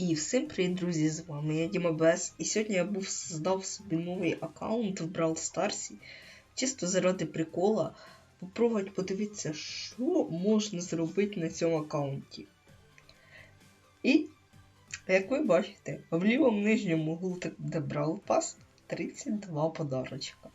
І всім привіт, друзі! З вами я Діма Бес. І сьогодні я був здав собі новий аккаунт в Brawl Stars. Чисто заради прикола. Попробувати подивитися, що можна зробити на цьому аккаунті. І, як ви бачите, в лівому нижньому углу де Brawl Pass 32 подарочка.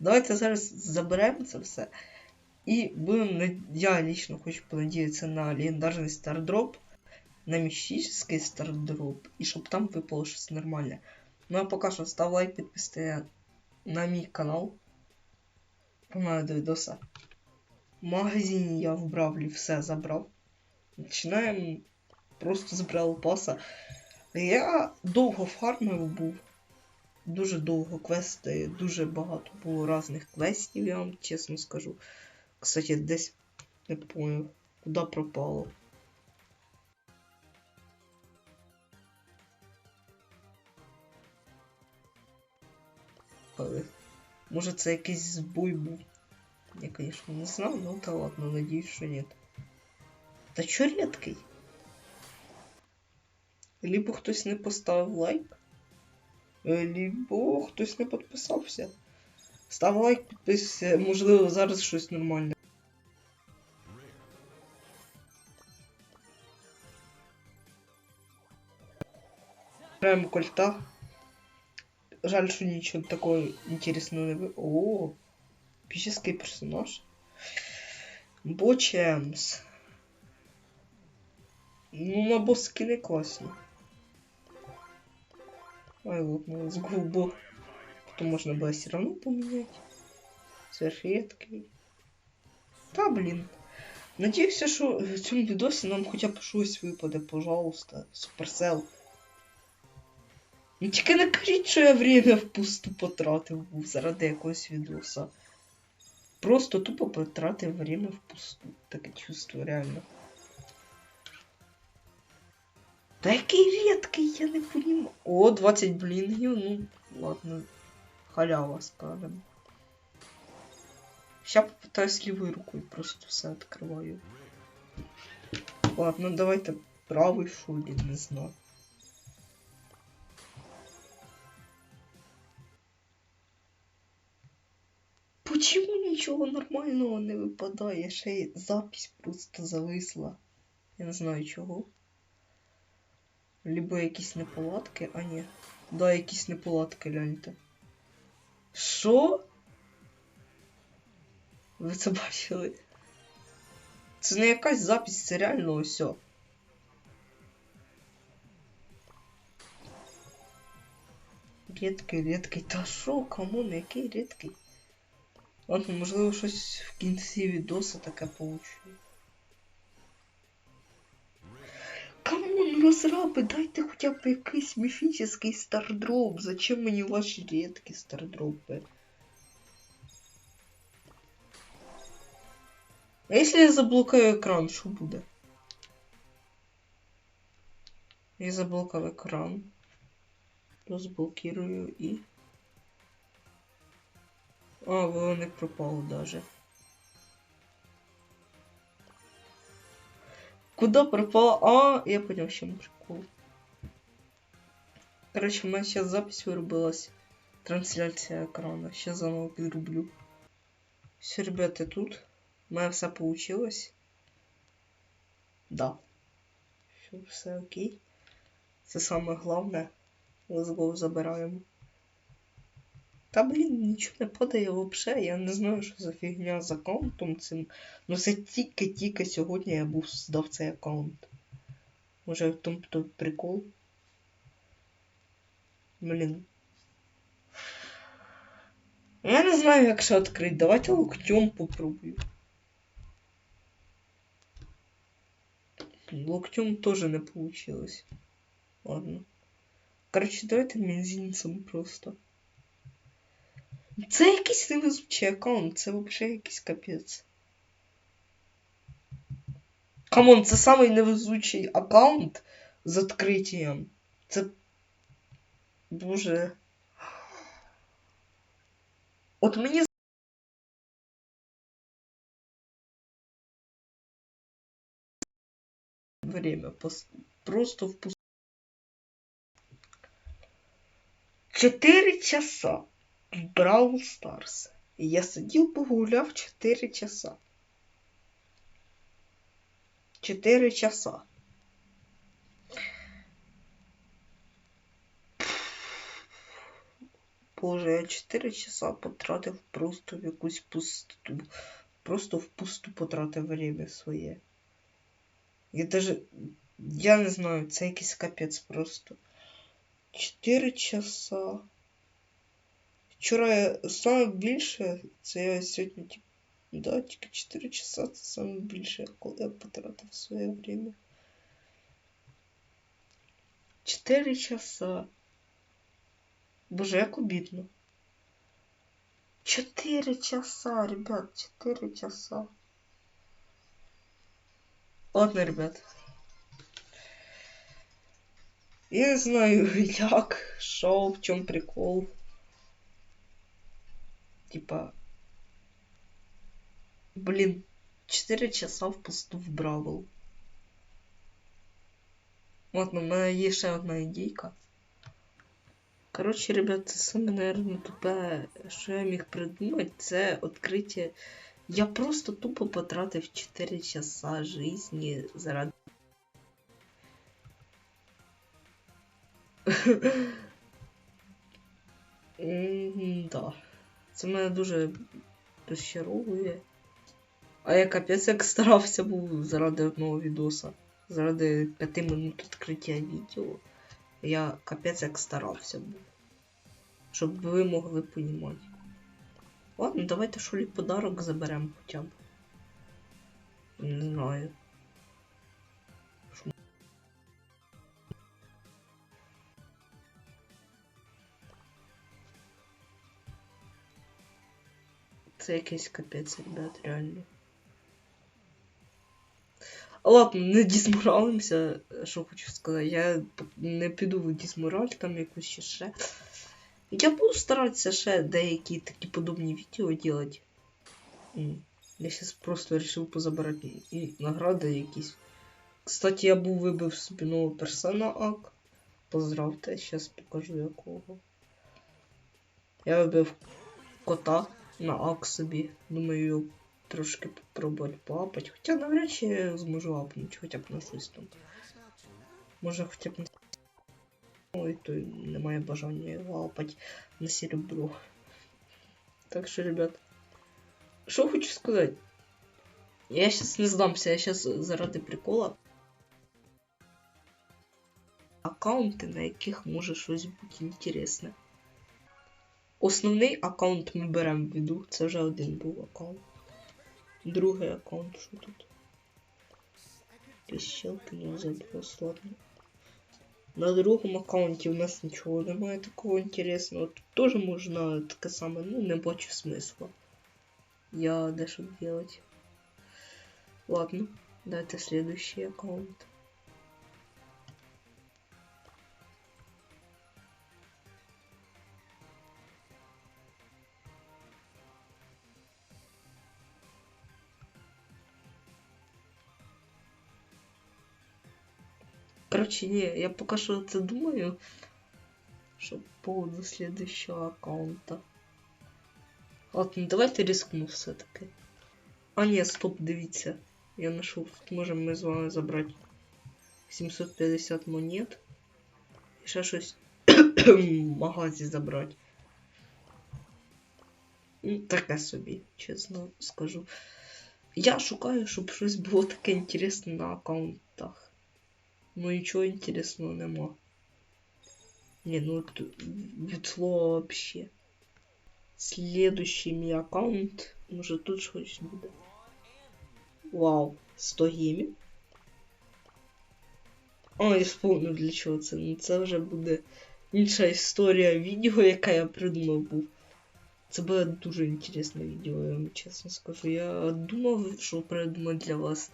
Давайте зараз заберемо це все. І будемо, я лично хочу понадіятися на легендарний стардроп на міфічний стардроп, і щоб там випало щось нормальне. Ну а поки що став лайк, підписуйте на мій канал. Погнали до відоса. В магазині я в Бравлі все забрав. Починаємо просто з паса. Я довго фармив був. Дуже довго квести, дуже багато було різних квестів, я вам чесно скажу. Кстати, десь не понял, куди пропало. Може це якийсь збой був. Я, конечно, не знав, ну та ладно, надіюсь, що нет. Та чо рідкий? Либо хтось не поставив лайк, либо хтось не підписався. Став лайк, підписуйся, можливо, зараз щось нормальне. Граємо кольта. Жаль, что ничего такого интересного. О, эпический персонаж. Бочемс. Ну, на босс скины классно. Ай, с губу. Потом можно было все равно поменять. Сверхредкий. Та, блин. Надеюсь, что в цьому відосі нам хоча б щось випаде, пожалуйста. Суперсел. Ну тільки не кажіть, що я время впусту потратив був заради якогось відоса. Просто тупо потратив время впусту. Таке чувство реально. Та який рідкий, я не понімаю. О, 20 блінгів, ну, ладно. Халява, скажем. Ща попытаюсь лівою рукою, просто все відкриваю. Ладно, давайте правий шулі, не знаю. Нічого нормального не випадає? Ще й запись просто зависла. Я не знаю чого. Либо якісь неполадки, а ні. Да, якісь неполадки, гляньте. Що? Ви це бачили? Це не якась запись, це реально ось. Рідкий, рідкий. Та що, камон, який рідкий? Ладно, можливо, щось в кінці відоса таке получу. Камон, розраби, дайте хоча б якийсь міфічний стардроп. Зачем мені ваші рідкі стардропи? А якщо я заблокаю екран, що буде? Я заблокав екран. Розблокирую і... А, воно не даже. Куда пропало? А, я понял, в чем прикол. Короче, у меня сейчас запись вырубилась. Трансляция экрана. Сейчас заново перерублю. Все, ребята, тут. У меня все получилось. Да. Все, все окей. Це саме головне. Go, забираємо. Та блін, нічого не падає взагалі. Я не знаю, що за фігня з аккаунтом цим. Ну це тільки-тільки сьогодні я був здав цей аккаунт. Може в тому то прикол. Блін. Я не знаю, як ще відкрити. Давайте локтем попробую. Локтем тоже не получилось. Ладно. Короче, давайте мизинцем просто. Це якийсь невезучий аккаунт, це взагалі якийсь капець. Камон, це самий невезучий аккаунт з відкриттям. Це. Боже. От мені время просто впустую. 4 часа в Старс. І я сидів, погуляв 4 часа. 4 часа. Боже, я 4 часа потратив просто в якусь пустоту. Просто впусту потратив время своє. Я даже. Я не знаю, це якийсь капець просто. 4 часа. Вчора я саме більше, це я сьогодні типу. Да, тільки 4 часа це саме більше, коли я потратив своє время. 4 часа. Боже, як обідно. 4 часа, ребят, 4 часа. Ладно, ребят. Я не знаю, як, що, в чому прикол. Типа. Блін, 4 часа впусту в Бравл. Ладно, в мене є ще одна ідейка. Коротше, ребят, це саме, наверное, тупе, що я міг придумати, це відкриття. Я просто тупо потратив 4 часа жизни заради. М, Да. Це мене дуже розчаровує. А я капець як старався був заради одного відоса. Заради 5 минут відкриття відео. Я капець як старався був. Щоб ви могли понімати. Ладно, давайте що ли подарок заберемо хоча б. Не знаю. Це якийсь капець, ребят, реально. Ладно, не дізморалимося, що хочу сказати. Я не піду в дізмораль, там якусь ще ще. Я буду старатися ще деякі такі подобні відео робити. Я зараз просто вирішив позабирати награди якісь. Кстати, я був вибив собі нового персона ак. Поздравте, зараз покажу якого. Я вибив кота на ак собі. Думаю, трошки попробувати поапати. Хоча навряд чи я зможу апнути, хоча б на щось там. Може хоча б на Ой, то немає бажання його апати на серебро. Так що, ребят. Що хочу сказати? Я сейчас не здамся, я сейчас заради прикола. Аккаунти, на яких може щось бути інтересне. Основний аккаунт ми беремо в віду, це вже один був аккаунт. Другий аккаунт, що тут? Піщелки не заброс, ладно. На другому аккаунті у нас нічого немає такого інтересного. Тут теж можна таке саме, ну не бачу смисла. Я дещо делать. Ладно, дайте следующий аккаунт. Короче, не, я пока что это думаю, что поводу следующего аккаунта. Ладно, давайте рискну все-таки. А ні, стоп, дивіться. Я знайшов, можемо ми з вами забрати 750 монет. І ще щось в магазі забрати. Ну, таке собі, чесно скажу. Я шукаю, щоб щось було таке інтересне на аккаунтах. Ну нічого інтересного нема. Не, ну від слова вообще. Следующий мій аккаунт. Може тут щось буде. Вау, 100 гемів. О, я вспомнив для чого це. Ну це вже буде інша історія відео, яка я придумав був. Це буде дуже інтересне відео, я вам чесно скажу. Я думав, що придумати для вас.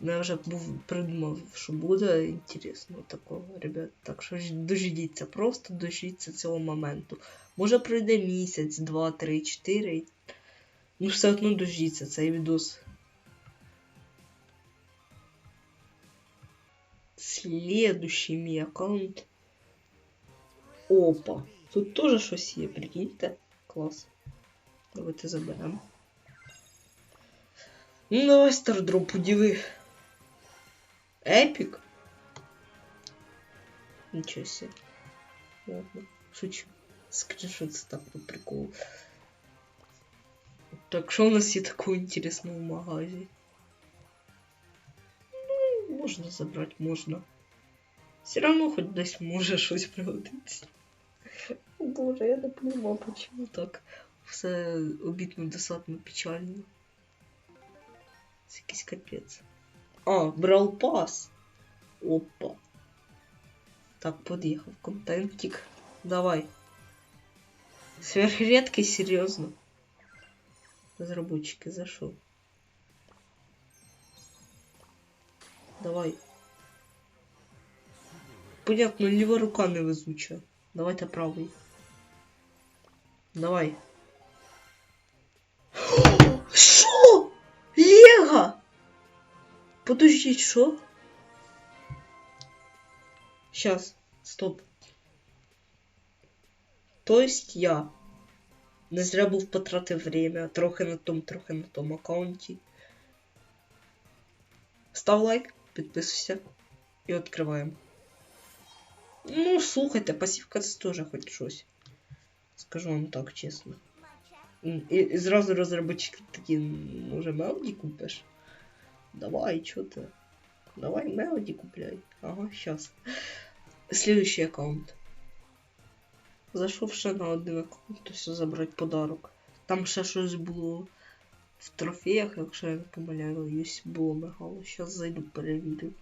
Я вже був придумав, що буде інтересно такого, ребят. Так що ж дождіться, просто дождіться цього моменту. Може пройде місяць, два, три, чотири. Ну, все одно дождіться цей відос. Следующий мій аккаунт. Опа. Тут теж щось є, прикиньте. Клас. Давайте заберемо. Ну, давай стардроп подіви. Епік. Нічого себе. Ладно, шучу. Скриншот це так по приколу. Так, що у нас є такого інтересного в магазі? Ну, можна забрати, можна. Все равно хоч десь може щось пригодитися. О, Боже, я не понимаю, почему так. Все обідно досадно печально. Це якийсь капець. А, брал пас. Опа. Так, подъехал контентик. Давай. Сверхредкий, серьезно. Разработчики зашел. Давай. Понятно, ліва рука невезуча. Давайте правий. Давай. Подождіть, що? Сейчас, стоп. То есть я не зря був потратив время, трохи на том, трохи на том аккаунті. Став лайк, підписуйся і відкриваємо. Ну, слухайте, пасівка це теж хоч щось. Скажу вам так чесно. І, і зразу розробники такі, «М, може, Мелоді купиш? Давай, чо ти? Давай Мелоді купляй. Ага, щас. Следующий аккаунт. Зайшов ще на один аккаунт, то все забрати подарок. Там ще щось було в трофеях, якщо я не помиляюсь, було мегало. Щас зайду перевірю.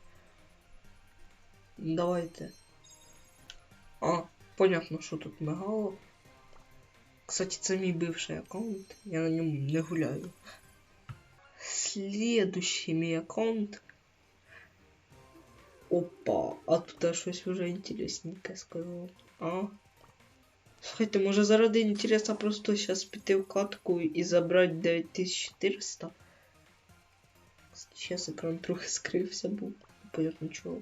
Давайте. А, понятно, що тут мигало. Кстати, це мій бивший аккаунт. Я на ньому не гуляю. Следующий мій аккаунт. Опа, а тут щось вже інтересненьке сказав. А. Слухайте, може заради інтереса просто зараз піти катку і забрати 9400? Зараз екран трохи скрився був. Понятно чого.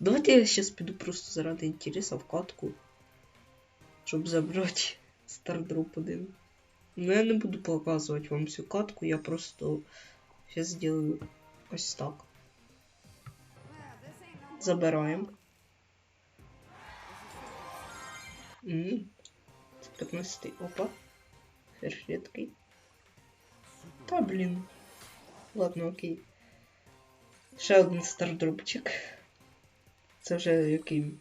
Давайте я сейчас піду просто заради інтереса в катку. Щоб забрати стардроп один. Ну я не буду показувати вам всю катку, я просто сейчас сделаю ось так. Забираємо. Це 15. Опа. Фершетки. Та блін. Ладно, окей. Ще один стардропчик. Це вже який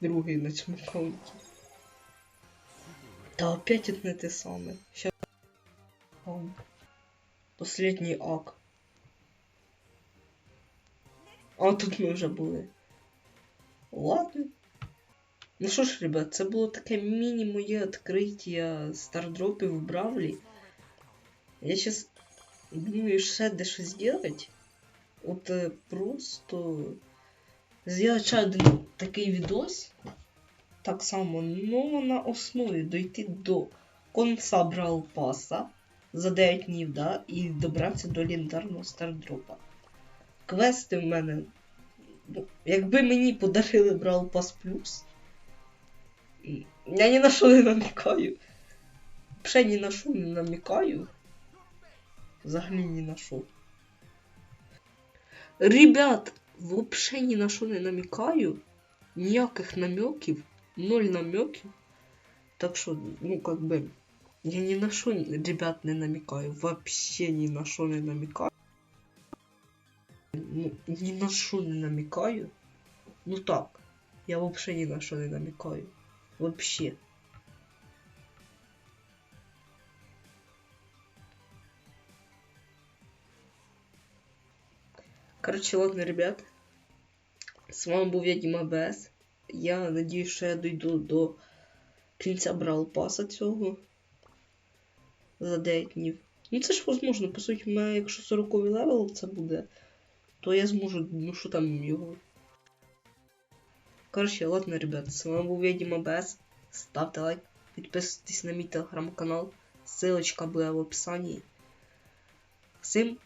другий на цьому аккаунті. Та опять одне те саме. Ам. Последній ак. А тут ми вже були. Ладно. Ну що ж, ребят, це було таке міні-моє відкриття стардропів в Бравлі. Я сейчас думаю ще дещо зробити. От е, просто зробити ще один такий відос. Так само, ну на основі дойти до конца Брал Паса за 9 днів, да, і добратися до легендарного стардропа. Квести в мене. Якби мені подарили Брал Пас Плюс. Я ні на що не намікаю. Ще ні на що не намікаю. Взагалі ні на що. Ребят, вообще ні на що не намікаю. Ніяких намеків. Ноль намеків. Так що, ну как бы. Я ни на что, ребят, не намекаю. Вообще ни на что не намекаю. Ни на что не намекаю. Ну так. Я вообще ни на что не намекаю. Вообще. Короче, ладно, ребят. З вами був я Діма Бес. Я надіюсь, що я дойду до кінця брал паса цього за 9 днів. Ну це ж возможно, по суті, в мене, якщо 40 левел це буде, то я зможу, ну що там його. Коротше, ладно, ребят, з вами був я Без. Ставте лайк, підписуйтесь на мій телеграм-канал. Ссылочка буде в описанні. Всім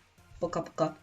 пока-пока.